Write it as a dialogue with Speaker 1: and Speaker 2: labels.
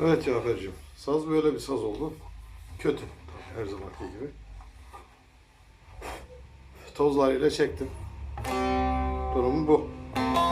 Speaker 1: Evet Cafer'cim. Saz böyle bir saz oldu. Kötü. Her zamanki gibi. Tozlarıyla çektim. Durumu bu.